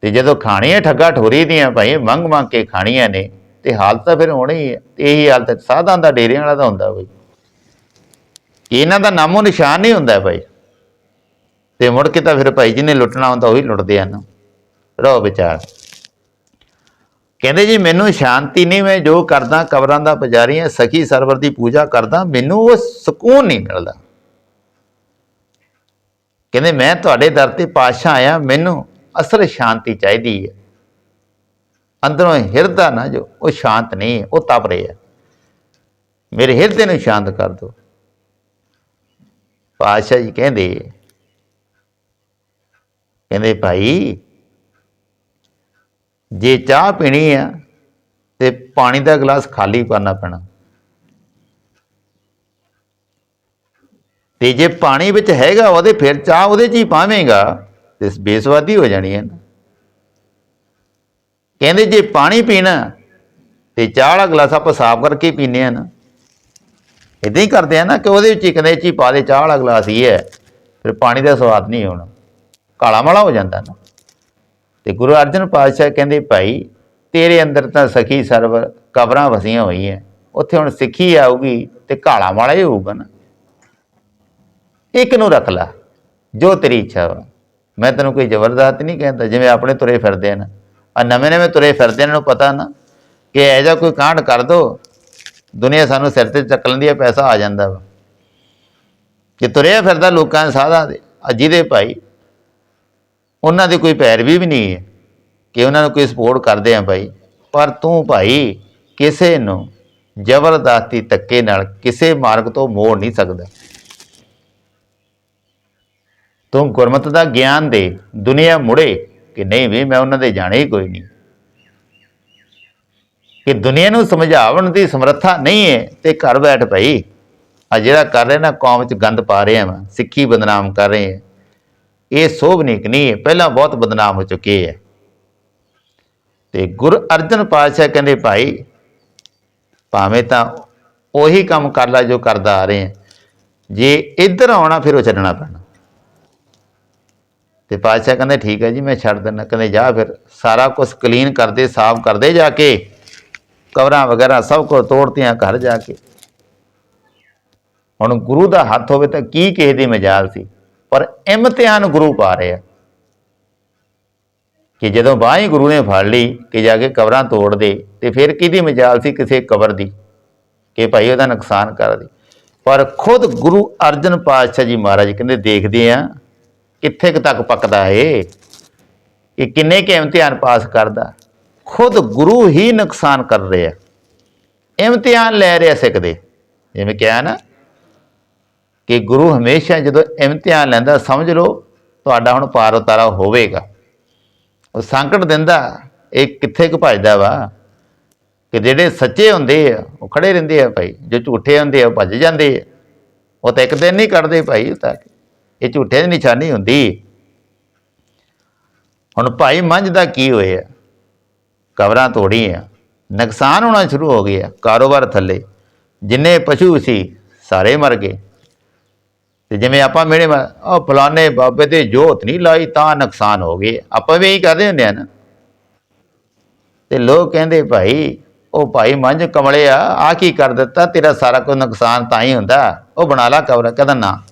ਤੇ ਜਦੋਂ ਖਾਣੀਆਂ ਠੱਗਾ ਠੋਰੀ ਦੀਆਂ ਭਾਈ, ਮੰਗ ਮੰਗ ਕੇ ਖਾਣੀਆਂ ਨੇ, ਤੇ ਹਾਲਤ ਤਾਂ ਫਿਰ ਹੋਣੀ ਹੈ ਇਹੀ ਹਾਲਤ ਸਾਧਾਂ ਦਾ ਡੇਰਿਆਂ ਵਾਲਾ ਦਾ ਹੁੰਦਾ ਬਈ। ਇਹਨਾਂ ਦਾ ਨਾਮੋ ਨਿਸ਼ਾਨ ਨਹੀਂ ਹੁੰਦਾ ਭਾਈ। ਤੇ ਮੁੜ ਕੇ ਤਾਂ ਫਿਰ ਭਾਈ ਜੀ ਨੇ ਲੁੱਟਣਾ ਹੁੰਦਾ ਉਹੀ ਲੁੱਟਦੇ ਹਨ। ਰਹੋ ਵਿਚਾਰ। ਕਹਿੰਦੇ ਜੀ, ਮੈਨੂੰ ਸ਼ਾਂਤੀ ਨਹੀਂ, ਮੈਂ ਜੋ ਕਰਦਾ ਕਬਰਾਂ ਦਾ ਪੁਜਾਰੀ ਹਾਂ ਸਖੀ ਸਰਵਰ ਦੀ ਪੂਜਾ ਕਰਦਾ, ਮੈਨੂੰ ਉਹ ਸਕੂਨ ਨਹੀਂ ਮਿਲਦਾ। ਕਹਿੰਦੇ, ਮੈਂ ਤੁਹਾਡੇ ਦਰ ਤੇ ਪਾਸ਼ਾ ਆਇਆ, ਮੈਨੂੰ ਅਸਲ ਸ਼ਾਂਤੀ ਚਾਹੀਦੀ ਹੈ। ਅੰਦਰੋਂ ਹਿਰਦਾ ਨਾ ਜੋ, ਉਹ ਸ਼ਾਂਤ ਨਹੀਂ ਹੈ, ਉਹ ਤਪ ਰਿਹਾ ਮੇਰੇ ਹਿਰਦੇ ਨੂੰ ਸ਼ਾਂਤ ਕਰ ਦਿਓ। ਪਾਸ਼ਾ ਜੀ ਕਹਿੰਦੇ ਕਹਿੰਦੇ ਭਾਈ, ਜੇ ਚਾਹ ਪੀਣੀ ਆ, ਤੇ ਪਾਣੀ ਦਾ ਗਲਾਸ ਖਾਲੀ ਕਰਨਾ ਪੈਣਾ। ਤੇ ਜੇ ਪਾਣੀ ਵਿੱਚ ਹੈਗਾ ਉਹਦੇ ਫਿਰ ਚਾਹ ਉਹਦੇ 'ਚ ਹੀ ਪਾਵੇਂਗਾ। ਤੇ ਬੇਸਵਾਦੀ ਹੋ ਜਾਣੀ ਹੈ। ਕਹਿੰਦੇ ਜੇ ਪਾਣੀ ਪੀਣਾ ਤੇ ਚਾਹ ਵਾਲਾ ਗਲਾਸ ਆਪਾਂ ਸਾਫ਼ ਕਰਕੇ ਹੀ ਪੀਂਦੇ ਆ ਨਾ ਇਦਾਂ ਹੀ ਕਰਦੇ ਆ ਨਾ ਕਿ ਉਹਦੇ ਵਿੱਚ ਕਹਿੰਦੇ ਚ ਪਾ ਦੇ, ਚਾਹ ਵਾਲਾ ਗਲਾਸ ਹੀ ਹੈ, ਫਿਰ ਪਾਣੀ ਦਾ ਸਵਾਦ ਨਹੀਂ ਹੋਣਾ, ਕਾਲਾ ਮਾਲਾ ਹੋ ਜਾਂਦਾ ਨਾ। ਤੇ ਗੁਰੂ ਅਰਜਨ ਪਾਤਸ਼ਾਹ ਕਹਿੰਦੇ, ਭਾਈ, ਤੇਰੇ ਅੰਦਰ ਤਾਂ ਸਖੀ ਸਰਵਰ ਕਬਰਾਂ ਵਸੀਆਂ ਹੋਈਆਂ, ਉੱਥੇ ਹੁਣ ਸਿੱਖੀ ਆਊਗੀ ਤੇ ਕਾਲਾ ਮਾਲਾ ਹੀ ਹੋਊਗਾ ਨਾ। ਇੱਕ ਨੂੰ ਰੱਖ ਲੈ, ਜੋ ਤੇਰੀ ਇੱਛਾ ਵਾ ਮੈਂ ਤੈਨੂੰ ਕੋਈ ਜ਼ਬਰਦਸਤ ਨਹੀਂ ਕਹਿੰਦਾ, ਜਿਵੇਂ ਆਪਣੇ ਤੁਰੇ ਫਿਰਦੇ ਨੇ। ਆ ਨਵੇਂ ਨਵੇਂ ਤੁਰੇ ਫਿਰਦੇ ਇਹਨਾਂ ਨੂੰ ਪਤਾ ਨਾ ਕਿ ਇਹ ਜਿਹਾ ਕੋਈ ਕਾਂਡ ਕਰ ਦੋ, ਦੁਨੀਆ ਸਾਨੂੰ ਸਿਰ ਤੇ ਚੱਕ ਲੈਂਦੀ ਹੈ ਪੈਸਾ ਆ ਜਾਂਦਾ ਵਾ। ਕਿ ਤੁਰਿਆ ਫਿਰਦਾ ਲੋਕਾਂ ਦੇ ਸਾਧਾਂ ਦੇ ਆ ਜਿਹਦੇ ਭਾਈ, ਉਹਨਾਂ ਦੀ ਕੋਈ ਪੈਰਵੀ ਵੀ ਨਹੀਂ ਹੈ ਕਿ ਉਹਨਾਂ ਨੂੰ ਕੋਈ ਸਪੋਰਟ ਕਰਦੇ ਆ ਭਾਈ। ਪਰ ਤੂੰ ਭਾਈ, ਕਿਸੇ ਨੂੰ ਜ਼ਬਰਦਸਤੀ ਧੱਕੇ ਨਾਲ ਕਿਸੇ ਮਾਰਗ ਤੋਂ ਮੋੜ ਨਹੀਂ ਸਕਦਾ। ਤੂੰ ਗੁਰਮਤ ਦਾ ਗਿਆਨ ਦੇ, ਦੁਨੀਆ ਮੁੜੇ ਕਿ ਨਹੀਂ ਵੀ ਮੈਂ ਉਹਨਾਂ ਦੇ ਜਾਣੇ ਹੀ ਕੋਈ ਨਹੀਂ। ਕਿ ਦੁਨੀਆ ਨੂੰ ਸਮਝਾਉਣ ਦੀ ਸਮਰੱਥਾ ਨਹੀਂ ਹੈ ਤੇ ਘਰ ਬੈਠ ਭਾਈ, ਆ ਜਿਹੜਾ ਕਰ ਰਹੇ ਨਾ, ਕੌਮ ਚ ਗੰਦ ਪਾ ਰਹੇ ਆ ਸਿੱਖੀ ਬਦਨਾਮ ਕਰ ਰਹੇ ਆ। ਇਹ ਸੋਭਨੀਕ ਨਹੀਂ ਹੈ, ਪਹਿਲਾਂ ਬਹੁਤ ਬਦਨਾਮ ਹੋ ਚੁੱਕੇ ਹੈ ਤੇ ਗੁਰ ਅਰਜਨ ਪਾਤਸ਼ਾਹ ਕਹਿੰਦੇ, ਭਾਈ, ਭਾਵੇਂ ਤਾਂ ਉਹੀ ਕੰਮ ਕਰ ਲੈ ਜੋ ਕਰਦਾ ਆ ਰਹੇ ਆ। ਜੇ ਇੱਧਰ ਆਉਣਾ, ਫਿਰ ਉਹ ਛੱਡਣਾ ਪੈਣਾ। ਤੇ ਪਾਤਸ਼ਾਹ ਕਹਿੰਦੇ, ਠੀਕ ਹੈ ਜੀ, ਮੈਂ ਛੱਡ ਦਿੰਦਾ। ਕਹਿੰਦੇ, ਜਾ ਫਿਰ, ਸਾਰਾ ਕੁਝ ਕਲੀਨ ਕਰਦੇ, ਸਾਫ਼ ਕਰਦੇ ਜਾ ਕੇ ਕਵਰਾਂ ਵਗੈਰਾ ਸਭ ਕੁਝ ਤੋੜਤੀਆਂ ਘਰ ਜਾ ਕੇ। ਹੁਣ ਗੁਰੂ ਦਾ ਹੱਥ ਹੋਵੇ ਤਾਂ ਕੀ ਕਿਸੇ ਦੀ ਮਜਾਲ ਸੀ? ਪਰ ਇਮਤਿਹਾਨ ਗੁਰੂ ਪਾ ਰਿਹਾ ਕਿ ਜਦੋਂ ਬਾਂਹ ਗੁਰੂ ਨੇ ਫੜ ਲਈ ਕਿ ਜਾ ਕੇ ਕਬਰਾਂ ਤੋੜ ਦੇ, ਤੇ ਫਿਰ ਕਿਹਦੀ ਮਜਾਲ ਸੀ ਕਿਸੇ ਕਬਰ ਦੀ ਕਿ ਭਾਈ ਉਹਦਾ ਨੁਕਸਾਨ ਕਰ ਦੇ? ਪਰ ਖੁਦ ਗੁਰੂ ਅਰਜਨ ਪਾਤਸ਼ਾਹ ਜੀ ਮਹਾਰਾਜ ਕਹਿੰਦੇ, ਦੇਖਦੇ ਆ ਕਿੱਥੇ ਕੁ ਤੱਕ ਪੱਕਦਾ ਏ? ਕਿ ਕਿੰਨੇ ਕੇ ਇਮਤਿਹਾਨ ਪਾਸ ਕਰਦਾ? ਖੁਦ ਗੁਰੂ ਹੀ ਨੁਕਸਾਨ ਕਰ ਰਿਹਾ। ਇਮਤਿਹਾਨ ਲੈ ਰਿਹਾ ਸਿੱਖਦੇ। ਜਿਵੇਂ ਕਿਹਾ ਨਾ ਕਿ ਗੁਰੂ ਹਮੇਸ਼ਾ ਜਦੋਂ ਇਮਤਿਹਾਨ ਲੈਂਦਾ, ਸਮਝ ਲਓ, ਤੁਹਾਡਾ ਹੁਣ ਪਾਰ ਉਤਾਰਾ ਹੋਵੇਗਾ। ਉਹ ਸੰਕਟ ਦਿੰਦਾ, ਇਹ ਕਿੱਥੇ ਕੁ ਭਜਦਾ ਵਾ? ਕਿ ਜਿਹੜੇ ਸੱਚੇ ਹੁੰਦੇ ਆ, ਉਹ ਖੜੇ ਰਹਿੰਦੇ ਆ ਭਾਈ। ਜੋ ਝੂਠੇ ਹੁੰਦੇ ਆ, ਉਹ ਭੱਜ ਜਾਂਦੇ ਆ। ਉਹ ਤਾਂ ਇੱਕ ਦਿਨ ਨਹੀਂ ਕੱਢਦੇ ਭਾਈ, ਉਹ ਤਾਂ ਇਹ ਝੂਠੇ ਦੀ ਨਿਸ਼ਾਨੀ ਹੁੰਦੀ। ਹੁਣ ਭਾਈ ਮੰਝ ਦਾ ਕੀ ਹੋਇਆ? ਕਬਰਾਂ ਤੋੜੀਆਂ, ਨੁਕਸਾਨ ਹੋਣਾ ਸ਼ੁਰੂ ਹੋ ਗਿਆ ਕਾਰੋਬਾਰ ਥੱਲੇ। ਜਿੰਨੇ ਪਸ਼ੂ ਸੀ, ਸਾਰੇ ਮਰ ਗਏ। ਤੇ ਜਿਵੇਂ ਆਪਾਂ ਮੇਰੇ ਉਹ ਫਲਾਣੇ ਬਾਬੇ ਤੇ ਜੋਤ ਨਹੀਂ ਲਾਈ, ਤਾਂ ਨੁਕਸਾਨ ਹੋ ਗਏ ਆਪਾਂ ਵੀ ਇਹੀ ਕਰਦੇ ਹੁੰਦੇ ਆ ਨਾ। ਤੇ ਲੋਕ ਕਹਿੰਦੇ, ਭਾਈ, ਉਹ ਭਾਈ ਮੰਝ ਕਮਲੇ ਆ ਆ ਕੀ ਕਰ ਦਿੱਤਾ? ਤੇਰਾ ਸਾਰਾ ਕੁਝ ਨੁਕਸਾਨ ਤਾਂ ਹੀ ਹੁੰਦਾ। ਉਹ ਬਣਾ ਲਾ ਕਬਰ, ਕਹਿੰਦਾ, ਨਾ।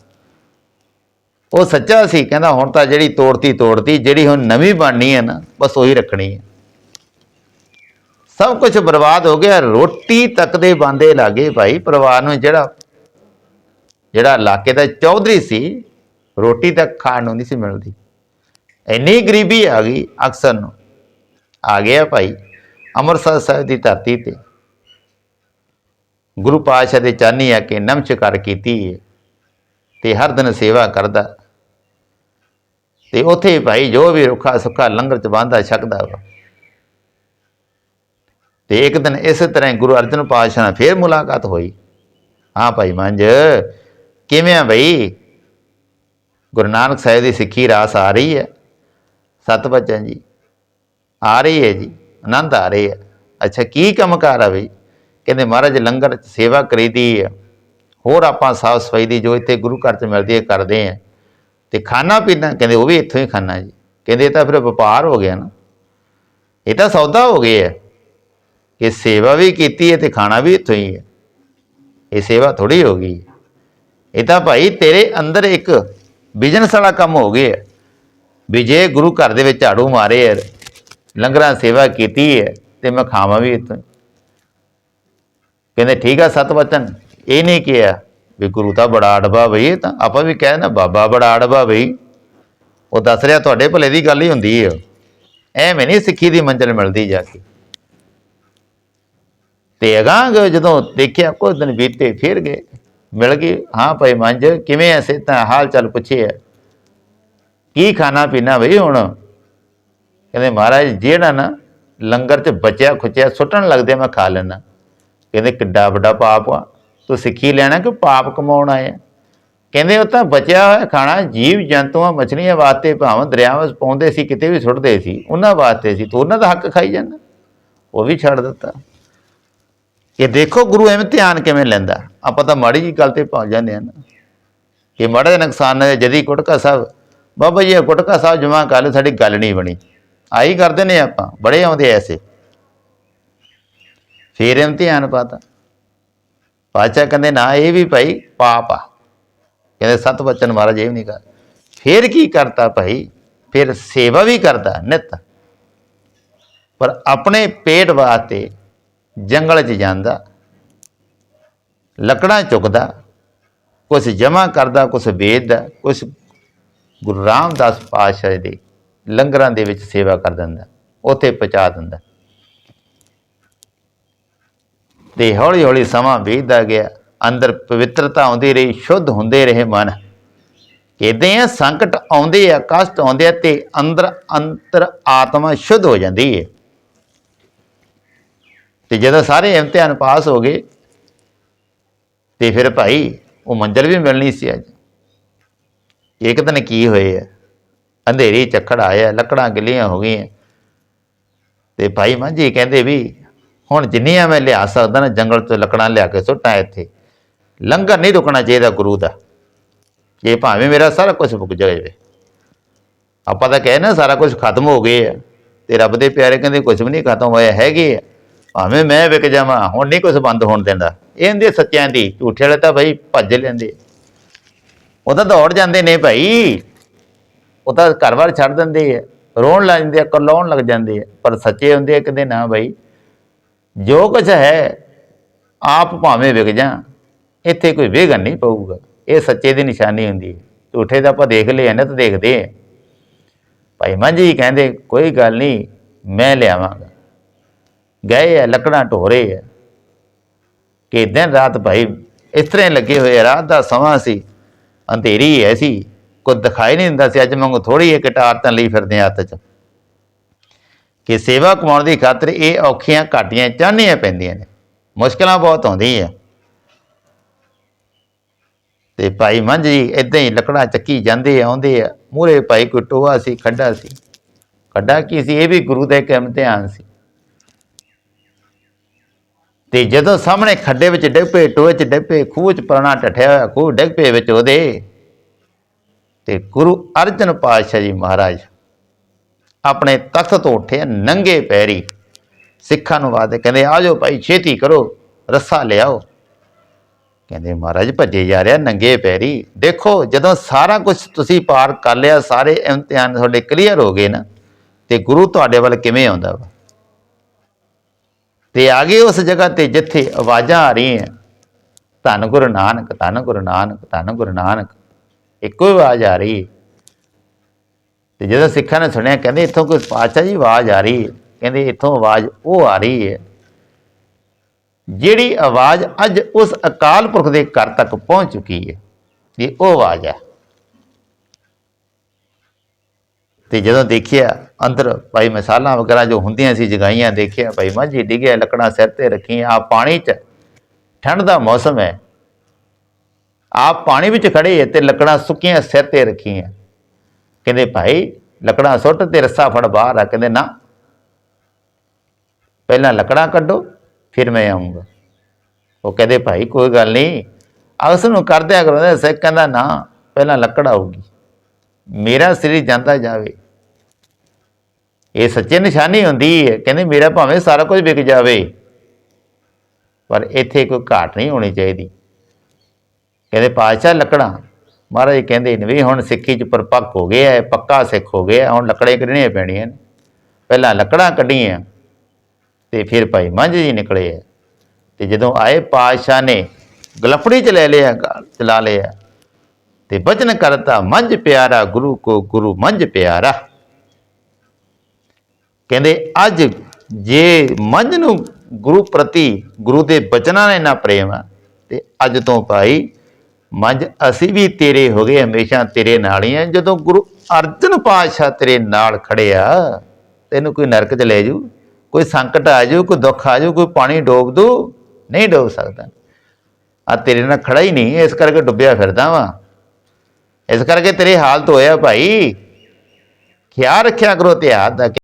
ਉਹ ਸੱਚਾ ਸੀ, ਕਹਿੰਦਾ ਹੁਣ ਤਾਂ ਜਿਹੜੀ ਤੋੜਤੀ ਤੋੜਤੀ, ਜਿਹੜੀ ਹੁਣ ਨਵੀਂ ਬਣਨੀ ਹੈ ਨਾ, ਬਸ ਉਹੀ ਰੱਖਣੀ ਹੈ। ਸਭ ਕੁਝ ਬਰਬਾਦ ਹੋ ਗਿਆ, ਰੋਟੀ ਤੱਕ ਦੇ ਬਾਂਦੇ ਲਾਗੇ ਭਾਈ, ਪਰਿਵਾਰ ਨੂੰ ਜਿਹੜਾ ਜਿਹੜਾ ਇਲਾਕੇ ਦਾ ਚੌਧਰੀ ਸੀ, ਰੋਟੀ ਤੱਕ ਖਾਣ ਨੂੰ ਨਹੀਂ ਸੀ ਮਿਲਦੀ। ਇੰਨੀ ਗਰੀਬੀ ਆ ਗਈ ਅਕਸਰ ਨੂੰ। ਆ ਗਿਆ ਭਾਈ, ਅੰਮ੍ਰਿਤਸਰ ਸਾਹਿਬ ਦੀ ਧਰਤੀ ਤੇ। ਗੁਰੂ ਪਾਤਸ਼ਾਹ ਦੇ ਚਾਨੀ ਆ ਕੇ ਨਮਸਕਾਰ ਕੀਤੀ ਹੈ। ਤੇ ਹਰ ਦਿਨ ਸੇਵਾ ਕਰਦਾ। ਤੇ ਉੱਥੇ ਭਾਈ ਜੋ ਵੀ ਰੁੱਖਾ ਸੁੱਖਾ ਲੰਗਰ ਚ ਬਾਂਦਾ ਛਕਦਾ ਵਾ। ਤੇ ਇੱਕ ਦਿਨ ਇਸੇ ਤਰ੍ਹਾਂ ਗੁਰੂ ਅਰਜਨ ਪਾਤਸ਼ਾਹ ਨਾਲ ਫੇਰ ਮੁਲਾਕਾਤ ਹੋਈ। ਹਾਂ ਭਾਈ ਮੰਜ ਕਿਵੇਂ ਆ ਬਈ? ਗੁਰੂ ਨਾਨਕ ਸਾਹਿਬ ਦੀ ਸਿੱਖੀ ਰਾਸ ਆ ਰਹੀ ਹੈ। ਸਤ ਬਚਨ ਜੀ ਆ ਰਹੀ ਹੈ ਜੀ, ਆਨੰਦ ਆ ਰਹੀ ਹੈ ਅੱਛਾ, ਕੀ ਕੰਮ ਕਾਰ ਆ ਬਈ? ਕਹਿੰਦੇ ਮਹਾਰਾਜ ਲੰਗਰ ਚ ਸੇਵਾ ਕਰੀਦੀ ਹੈ ਹੋਰ ਆਪਾਂ ਸਾਫ਼ ਸਫ਼ਾਈ ਦੀ ਜੋ ਇੱਥੇ ਗੁਰੂ ਘਰ ਚ ਮਿਲਦੀ ਹੈ, ਕਰਦੇ ਆ ਤੇ ਖਾਣਾ ਪੀਣਾ, ਕਹਿੰਦੇ ਉਹ ਵੀ ਇੱਥੋਂ ਹੀ ਖਾਣਾ ਜੀ। ਕਹਿੰਦੇ ਇਹ ਤਾਂ ਫਿਰ ਵਪਾਰ ਹੋ ਗਿਆ ਨਾ। ਇਹ ਤਾਂ ਸੌਦਾ ਹੋ ਗਿਆ ਹੈ ਕਿ ਸੇਵਾ ਵੀ ਕੀਤੀ ਹੈ ਤੇ ਖਾਣਾ ਵੀ ਇੱਥੋਂ ਹੀ ਹੈ। ਇਹ ਸੇਵਾ ਥੋੜੀ ਹੋ ਗਈ ਇਹ ਤਾਂ ਭਾਈ ਤੇਰੇ ਅੰਦਰ ਇੱਕ ਬਿਜ਼ਨਸ ਵਾਲਾ ਕੰਮ ਹੋ ਗਿਆ ਵੀ ਜੇ ਗੁਰੂ ਘਰ ਦੇ ਵਿੱਚ ਝਾੜੂ ਮਾਰੇ ਹੈ, ਲੰਗਰਾਂ ਸੇਵਾ ਕੀਤੀ ਹੈ, ਤੇ ਮੈਂ ਖਾਵਾਂ ਵੀ ਇੱਥੋਂ ਹੀ। ਕਹਿੰਦੇ ਠੀਕ ਆ ਸਤ ਵਚਨ ਇਹ ਨਹੀਂ ਕਿਹਾ ਵੀ ਗੁਰੂ ਤਾਂ ਬੜਾ ਅੜਬਾ ਬਈ ਤਾਂ ਆਪਾਂ ਵੀ ਕਹਿ ਨਾ ਬਾਬਾ ਬੜਾ ਅੜਬਾ ਬਈ। ਉਹ ਦੱਸ ਰਿਹਾ ਤੁਹਾਡੇ ਭਲੇ ਦੀ ਗੱਲ ਹੀ ਹੁੰਦੀ ਹੈ ਐਵੇਂ ਨਹੀਂ ਸਿੱਖੀ ਦੀ ਮੰਜ਼ਿਲ ਮਿਲਦੀ ਜਾ ਕੇ। ਤੇ ਅਗਾਂਹ ਜਦੋਂ ਦੇਖਿਆ ਕੁਝ ਦਿਨ ਬੀਤੇ ਫਿਰ ਗਏ। ਮਿਲ ਗਏ, ਹਾਂ ਭਾਈ ਮੰਜ ਕਿਵੇਂ ਐਸੇ ਤਾਂ ਹਾਲ ਚਾਲ ਪੁੱਛਿਆ ਕੀ ਖਾਣਾ ਪੀਣਾ ਬਈ ਹੁਣ? ਕਹਿੰਦੇ ਮਹਾਰਾਜ, ਜਿਹੜਾ ਨਾ ਲੰਗਰ 'ਚ ਬਚਿਆ ਖੁਚਿਆ ਸੁੱਟਣ ਲੱਗਦੇ ਮੈਂ ਖਾ ਲੈਣਾ ਕਹਿੰਦੇ ਕਿੱਡਾ ਵੱਡਾ ਪਾਪ ਆ। ਤੂੰ ਸਿੱਖੀ ਲੈਣਾ ਕਿ ਪਾਪ ਕਮਾਉਣ ਆਇਆ ਕਹਿੰਦੇ ਉਹ ਤਾਂ ਬਚਿਆ ਹੋਇਆ ਖਾਣਾ, ਜੀਵ ਜੰਤੂਆਂ ਮਛਲੀਆਂ ਵਾਸਤੇ ਭਾਵੇਂ ਦਰਿਆਵਾਂ ਵਿੱਚ ਪਾਉਂਦੇ ਸੀ, ਕਿਤੇ ਵੀ ਸੁੱਟਦੇ ਸੀ, ਉਹਨਾਂ ਵਾਸਤੇ ਸੀ। ਤੂੰ ਉਹਨਾਂ ਦਾ ਹੱਕ ਖਾਈ ਜਾਂਦਾ। ਉਹ ਵੀ ਛੱਡ ਦਿੱਤਾ। ਇਹ ਦੇਖੋ ਗੁਰੂ ਐਵੇਂ ਧਿਆਨ ਕਿਵੇਂ ਲੈਂਦਾ। ਆਪਾਂ ਤਾਂ ਮਾੜੀ ਜੀ ਗੱਲ ਤੇ ਪਹੁੰਚ ਜਾਂਦੇ ਆ ਨਾ। ਇਹ ਮਾੜਾ ਜਿਹਾ ਨੁਕਸਾਨ ਹੈ, ਜਦੀ ਕੁਟਕਾ ਸਾਹਿਬ, ਬਾਬਾ ਜੀ ਇਹ ਕੁਟਕਾ ਸਾਹਿਬ ਜਮਾ ਕਰ ਲਓ ਸਾਡੀ ਗੱਲ ਨਹੀਂ ਬਣੀ। ਆਈ ਕਰਦੇ ਨੇ ਆਪਾਂ, ਬੜੇ ਆਉਂਦੇ ਐਸੇ। ਫੇਰ ਇਮਤਿਹਾਨ ਪਾਤਾ। ਪਾਤਸ਼ਾਹ ਕਹਿੰਦੇ, ਨਾ, ਇਹ ਵੀ ਭਾਈ ਪਾਪ ਆ। ਕਹਿੰਦੇ, ਸਤ ਬਚਨ ਮਹਾਰਾਜ, ਇਹ ਵੀ ਨਹੀਂ ਕਰ। ਫਿਰ ਕੀ ਕਰਤਾ ਭਾਈ? ਫਿਰ ਸੇਵਾ ਵੀ ਕਰਦਾ, ਨਿਤ। ਪਰ ਆਪਣੇ ਪੇਟ ਵਾਸਤੇ ਜੰਗਲ 'ਚ ਜਾਂਦਾ, ਲੱਕੜਾਂ ਚੁੱਕਦਾ ਕੁਝ ਜਮਾ ਕਰਦਾ ਕੁਝ ਵੇਚਦਾ ਕੁਝ ਗੁਰੂ ਰਾਮਦਾਸ ਪਾਤਸ਼ਾਹ ਦੇ ਲੰਗਰਾਂ ਦੇ ਵਿੱਚ ਸੇਵਾ ਕਰ ਦਿੰਦਾ, ਉੱਥੇ ਪਹੁੰਚਾ ਦਿੰਦਾ। ਤੇ ਹੌਲੀ ਹੌਲੀ ਸਮਾਂ ਬੀਤਦਾ ਗਿਆ। ਅੰਦਰ ਪਵਿੱਤਰਤਾ ਆਉਂਦੀ ਰਹੀ, ਸ਼ੁੱਧ ਹੁੰਦੇ ਰਹੇ ਮਨ। ਇਦਾਂ ਆ, ਸੰਕਟ ਆਉਂਦੇ ਆ, ਕਸ਼ਟ ਆਉਂਦੇ ਆ ਤੇ ਅੰਦਰ ਅੰਤਰ ਆਤਮਾ ਸ਼ੁੱਧ ਹੋ ਜਾਂਦੀ ਹੈ ਤੇ ਜਦੋਂ ਸਾਰੇ ਇਮਤਿਹਾਨ ਪਾਸ ਹੋ ਗਏ, ਤੇ ਫਿਰ ਭਾਈ ਉਹ ਮੰਜ਼ਲ ਵੀ ਮਿਲਣੀ ਸੀ ਅੱਜ। ਇੱਕ ਦਿਨ ਕੀ ਹੋਏ ਆ? ਅੰਧੇਰੀ ਚੱਕੜ ਆਇਆ, ਲੱਕੜਾਂ ਗਿੱਲੀਆਂ ਹੋ ਗਈਆਂ। ਤੇ ਭਾਈ ਮਾਂਝੀ ਕਹਿੰਦੇ ਵੀ ਹੁਣ ਜਿੰਨੀਆਂ ਮੈਂ ਲਿਆ ਸਕਦਾ ਨਾ, ਜੰਗਲ ਤੋਂ ਲੱਕੜਾਂ ਲਿਆ ਕੇ ਸੁੱਟਾਂ ਇੱਥੇ। ਲੰਗਰ ਨਹੀਂ ਰੁਕਣਾ ਚਾਹੀਦਾ ਗੁਰੂ ਦਾ। ਜੇ ਭਾਵੇਂ ਮੇਰਾ ਸਾਰਾ ਕੁਝ ਮੁੱਕ ਜਾਵੇ ਆਪਾਂ ਤਾਂ ਕਹੇ ਸਾਰਾ ਕੁਝ ਖਤਮ ਹੋ ਗਿਆ ਤੇ ਰੱਬ ਦੇ ਪਿਆਰੇ ਕਹਿੰਦੇ ਕੁਝ ਵੀ ਨਹੀਂ ਖਤਮ ਹੋਇਆ, ਹੈਗੇ ਆ। ਭਾਵੇਂ ਮੈਂ ਵਿਕ ਜਾਵਾਂ, ਹੁਣ ਨਹੀਂ ਕੁਝ ਬੰਦ ਹੋਣ ਦਿੰਦਾ। ਇਹ ਹੁੰਦੇ ਸੱਚਿਆਂ ਦੀ। ਝੂਠੇ ਵਾਲੇ ਤਾਂ ਭਾਈ ਭੱਜ ਲੈਂਦੇ ਉਹ ਤਾਂ ਦੌੜ ਜਾਂਦੇ ਨੇ ਭਾਈ। ਉਹ ਤਾਂ ਘਰ-ਬਾਰ ਛੱਡ ਦਿੰਦੇ ਆ। ਰੋਣ ਲੱਗ ਜਾਂਦੇ ਆ, ਕਰਲਾਉਣ ਲੱਗ ਜਾਂਦੇ ਆ। ਪਰ ਸੱਚੇ ਹੁੰਦੇ ਆ ਕਹਿੰਦੇ ਨਾ ਭਾਈ। ਜੋ ਕੁਝ ਹੈ, ਆਪ ਭਾਵੇਂ ਵਿਕ ਜਾ, ਇੱਥੇ ਕੋਈ ਵਿਘਨ ਨਹੀਂ ਪਊਗਾ। ਇਹ ਸੱਚੇ ਦੀ ਨਿਸ਼ਾਨੀ ਹੁੰਦੀ ਹੈ। ਝੂਠੇ ਦਾ ਆਪਾਂ ਦੇਖ ਲਿਆ ਨਾ ਤਾਂ ਦੇਖਦੇ ਆ। ਭਾਈ ਮੰਜੀ ਕਹਿੰਦੇ, ਕੋਈ ਗੱਲ ਨਹੀਂ, ਮੈਂ ਲਿਆਵਾਂਗਾ। ਗਏ ਆ, ਲੱਕੜਾਂ ਢੋਰੇ ਆ। ਕਿ ਦਿਨ ਰਾਤ ਭਾਈ, ਇਸ ਤਰ੍ਹਾਂ ਹੀ ਲੱਗੇ ਹੋਏ ਰਾਤ ਦਾ ਸਮਾਂ ਸੀ, ਅੰਧੇਰੀ ਐਸੀ ਕੁਝ ਦਿਖਾਈ ਨਹੀਂ ਦਿੰਦਾ ਸੀ। ਅੱਜ ਮੰਗੋ ਥੋੜੀ ਇੱਕ ਟਾਰ ਤਾਂ ਲਈ ਫਿਰਦੇ ਆ ਹੱਥ 'ਚ। ਕਿ ਸੇਵਾ ਕਮਾਉਣ ਦੀ ਖਾਤਰ ਇਹ ਔਖੀਆਂ ਘਾਟੀਆਂ ਚਾਹਨੀਆਂ ਪੈਂਦੀਆਂ ਨੇ। ਮੁਸ਼ਕਲਾਂ ਬਹੁਤ ਆਉਂਦੀਆਂ ਤੇ ਭਾਈ ਮੰਝ ਜੀ ਇਦਾਂ ਹੀ ਲੱਕੜਾਂ ਚੱਕੀ ਜਾਂਦੇ, ਆਉਂਦੇ ਆ। ਮੂਰੇ ਭਾਈ ਕੋਈ ਟੋਆ ਸੀ, ਖੱਡਾ ਸੀ। ਖੱਡਾ ਕੀ ਸੀ? ਇਹ ਵੀ ਗੁਰੂ ਦੇ ਇੱਕ ਇਮਤਿਹਾਨ ਸੀ। ਤੇ ਜਦੋਂ ਸਾਹਮਣੇ ਖੱਡੇ ਵਿੱਚ ਡਿੱਪੇ ਪਏ ਟੋਏ 'ਚ ਡਿੱਪੇ ਖੂਹ 'ਚ ਪੁਰਾਣਾ ਟੱਠਿਆ ਹੋਇਆ ਖੂਹ ਡਿੱਗ ਪਏ ਵਿੱਚ ਉਹਦੇ। ਤੇ ਗੁਰੂ ਅਰਜਨ ਪਾਤਸ਼ਾਹ ਜੀ ਮਹਾਰਾਜ ਆਪਣੇ ਤਖਤ ਤੋਂ ਉੱਠੇ, ਨੰਗੇ ਪੈਰੀ ਸਿੱਖਾਂ ਨੂੰ ਵਾਦੇ ਕਹਿੰਦੇ, ਆ ਜਾਓ ਭਾਈ, ਛੇਤੀ ਕਰੋ, ਰੱਸਾ ਲਿਆਓ ਕਹਿੰਦੇ, ਮਹਾਰਾਜ, ਭੱਜੇ ਜਾ ਰਿਹਾ, ਨੰਗੇ ਪੈਰੀ। ਦੇਖੋ, ਜਦੋਂ ਸਾਰਾ ਕੁਝ ਤੁਸੀਂ ਪਾਰ ਕਰ ਲਿਆ, ਸਾਰੇ ਇਮਤਿਹਾਨ ਤੁਹਾਡੇ ਕਲੀਅਰ ਹੋ ਗਏ ਨਾ, ਤੇ ਗੁਰੂ ਤੁਹਾਡੇ ਵੱਲ ਕਿਵੇਂ ਆਉਂਦਾ ਵਾ? ਤੇ ਆ ਗਏ ਉਸ ਜਗ੍ਹਾ ਤੇ ਜਿੱਥੇ ਆਵਾਜ਼ਾਂ ਆ ਰਹੀਆਂ। ਧੰਨ ਗੁਰੂ ਨਾਨਕ, ਧੰਨ ਗੁਰੂ ਨਾਨਕ, ਧੰਨ ਗੁਰੂ ਨਾਨਕ, ਇੱਕੋ ਹੀ ਆਵਾਜ਼ ਆ ਰਹੀ ਹੈ। ਤੇ ਜਦੋਂ ਸਿੱਖਾਂ ਨੇ ਸੁਣਿਆ, ਕਹਿੰਦੇ ਇੱਥੋਂ ਕੋਈ ਪਾਤਸ਼ਾਹ ਜੀ ਆਵਾਜ਼ ਆ ਰਹੀ ਹੈ। ਕਹਿੰਦੇ ਇੱਥੋਂ ਆਵਾਜ਼ ਉਹ ਆ ਰਹੀ ਹੈ ਜਿਹੜੀ ਆਵਾਜ਼ ਅੱਜ ਉਸ ਅਕਾਲ ਪੁਰਖ ਦੇ ਘਰ ਤੱਕ ਪਹੁੰਚ ਚੁੱਕੀ ਹੈ ਇਹ ਉਹ ਆਵਾਜ਼ ਹੈ। ਤੇ ਜਦੋਂ ਦੇਖਿਆ, ਅੰਦਰ ਭਾਈ ਮਿਸਾਲਾਂ ਵਗੈਰਾ ਜੋ ਹੁੰਦੀਆਂ ਸੀ, ਜਗਾਈਆਂ, ਦੇਖਿਆ, ਭਾਈ ਮਾਝੀ ਡਿੱਗਿਆ, ਲੱਕੜਾਂ ਸਿਰ ਤੇ ਰੱਖੀਆਂ ਆ ਪਾਣੀ 'ਚ ਠੰਡ ਦਾ ਮੌਸਮ ਹੈ। ਆਪ ਪਾਣੀ ਵਿੱਚ ਖੜੇ ਤੇ ਲੱਕੜਾਂ ਸੁੱਕੀਆਂ ਸਿਰ ਤੇ ਰੱਖੀਆਂ। ਕਹਿੰਦੇ ਭਾਈ ਲੱਕੜਾਂ ਸੁੱਟ ਤੇ ਰੱਸਾ ਫੜ ਬਾਹਰ ਆ ਕਹਿੰਦੇ ਨਾ ਪਹਿਲਾਂ ਲੱਕੜਾਂ ਕੱਢੋ, ਫਿਰ ਮੈਂ ਆਉਂਗਾ ਉਹ ਕਹਿੰਦੇ ਭਾਈ ਕੋਈ ਗੱਲ ਨਹੀਂ ਅਸ ਨੂੰ ਕਰ ਕਰੋ ਸਿੱਖ ਕਹਿੰਦਾ, ਨਾ, ਪਹਿਲਾਂ ਲੱਕੜ ਆਊਗੀ, ਮੇਰਾ ਸਰੀਰ ਜਾਂਦਾ ਜਾਵੇ। ਇਹ ਸੱਚੇ ਨਿਸ਼ਾਨੀ ਹੁੰਦੀ ਹੈ, ਕਹਿੰਦੇ ਮੇਰਾ ਭਾਵੇਂ ਸਾਰਾ ਕੁਝ ਵਿਕ ਜਾਵੇ, ਪਰ ਇੱਥੇ ਕੋਈ ਘਾਟ ਨਹੀਂ ਹੋਣੀ ਚਾਹੀਦੀ। ਕਹਿੰਦੇ ਪਾਤਸ਼ਾਹ ਲੱਕੜਾਂ ਮਹਾਰਾਜ ਕਹਿੰਦੇ ਨੇ ਵੀ ਹੁਣ ਸਿੱਖੀ ਚ ਪਰਪੱਕ ਹੋ ਗਿਆ ਹੈ ਪੱਕਾ ਸਿੱਖ ਹੋ ਗਿਆ ਹੁਣ ਲੱਕੜੇ ਕੱਢਣੀਆਂ ਪੈਣੀਆਂ ਨੇ। ਪਹਿਲਾਂ ਲੱਕੜਾਂ ਕੱਢੀਆਂ ਤੇ ਫਿਰ ਭਾਈ ਮੰਝ ਜੀ ਨਿਕਲੇ ਆ ਤੇ ਜਦੋਂ ਆਏ ਪਾਤਸ਼ਾਹ ਨੇ ਗਲਫੜੀ ਚ ਲੈ ਲਿਆ ਗਾਲ ਚਲਾ ਲਿਆ। ਤੇ ਬਚਨ ਕਰਤਾ, ਮੰਝ ਪਿਆਰਾ, ਗੁਰੂ ਕੋ ਗੁਰੂ ਮੰਝ ਪਿਆਰਾ। ਕਹਿੰਦੇ, ਅੱਜ ਜੇ ਮੰਝ ਨੂੰ ਗੁਰੂ ਪ੍ਰਤੀ, ਗੁਰੂ ਦੇ ਬਚਨਾਂ ਨਾਲ ਇੰਨਾ ਪ੍ਰੇਮ ਆ, ਤੇ ਅੱਜ ਤੋਂ ਭਾਈ ਮੰਜ ਅਸੀਂ ਵੀ ਤੇਰੇ ਹੋ ਗਏ ਹਮੇਸ਼ਾ ਤੇਰੇ ਨਾਲ ਹੀ ਆ। ਜਦੋਂ ਗੁਰੂ ਅਰਜਨ ਪਾਤਸ਼ਾਹ ਤੇਰੇ ਨਾਲ ਖੜਿਆ ਤੈਨੂੰ ਕੋਈ ਨਰਕ ਚ ਲੈ ਜੂ, ਕੋਈ ਸੰਕਟ ਆ ਜਾਊ ਕੋਈ ਦੁੱਖ ਆ ਜਾਊ ਕੋਈ ਪਾਣੀ ਡੋਬ ਦੂ, ਨਹੀਂ ਡੋਬ ਸਕਦਾ। ਆ ਤੇਰੇ ਨਾਲ ਖੜਾ ਹੀ ਨਹੀਂ, ਇਸ ਕਰਕੇ ਡੁੱਬਿਆ ਫਿਰਦਾ ਵਾਂ। ਇਸ ਕਰਕੇ ਤੇਰੇ ਹਾਲਤ ਹੋਇਆ ਭਾਈ। ਖਿਆਲ ਰੱਖਿਆ ਕਰੋ ਇਤਿਹਾਸ ਦਾ